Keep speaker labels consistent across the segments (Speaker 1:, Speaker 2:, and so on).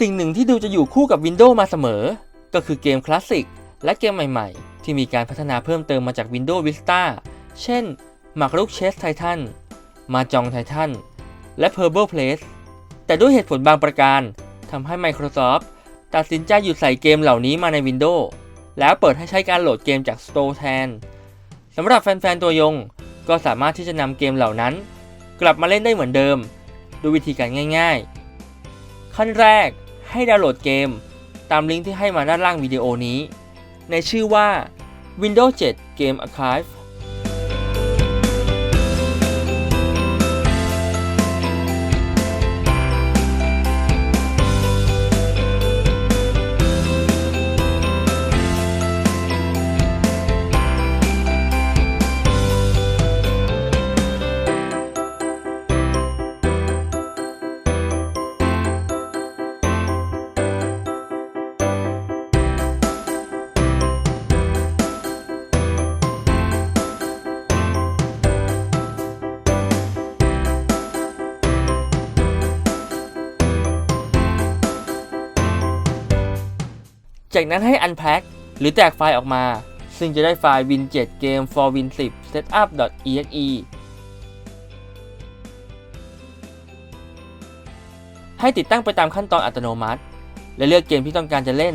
Speaker 1: สิ่งหนึ่งที่ดูจะอยู่คู่กับ Windows มาเสมอ ก็คือเกมคลาสสิกและเกมใหม่ๆ ที่มีการพัฒนาเพิ่มเติมมาจาก Windows Vista เช่นหมากรุกเชสไททันมาจองไททันและ Purple Place แต่ด้วยเหตุผลบางประการทำให้ Microsoft ตัดสินใจหยุดใส่เกมเหล่านี้มาใน Windows แล้วเปิดให้ใช้การโหลดเกมจาก Store แทนสำหรับแฟนๆ ตัวยงก็สามารถที่จะนำเกมเหล่านั้น กลับมาเล่นได้เหมือนเดิม ด้วยวิธีการง่ายๆ ขั้นแรก ให้ดาวน์โหลดเกม ตามลิงก์ที่ให้มาด้านล่างวิดีโอนี้ ในชื่อว่า Windows 7 Game Archive จากนั้นให้ unpack หรือแตกไฟล์ออกมา ซึ่งจะได้ไฟล์ win 7 game for win 10 setup.exe ให้ติดตั้งไปตามขั้นตอนอัตโนมัติ และเลือกเกมที่ต้องการจะเล่น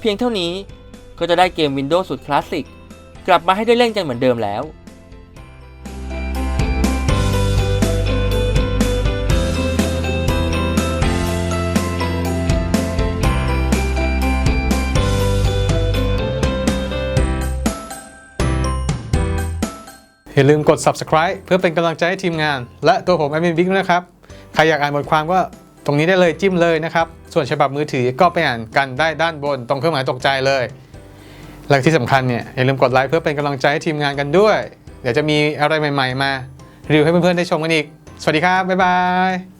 Speaker 1: เพียงเท่านี้ก็จะได้เกม Windows สุดคลาสสิกกลับมาให้ได้เล่นกันเหมือนเดิมแล้ว
Speaker 2: อย่าลืมกด subscribe เพื่อเป็นกำลังใจให้ทีมงาน และตัวผมแอดมินบิ๊กนะครับ ใครอยากอ่านบทความก็ตรงนี้ได้เลยจิ้มเลยนะครับ ส่วนฉบับมือถือก็ไปอ่านกันได้ด้านบน ตรงเครื่องหมายตกใจเลย และที่สำคัญเนี่ยอย่าลืมกดไลค์เพื่อเป็นกำลังใจให้ทีมงานกันด้วย เดี๋ยวจะมีอะไรใหม่ ๆ มารีวิวให้เพื่อนๆได้ชมกันอีก สวัสดีครับบ๊ายบาย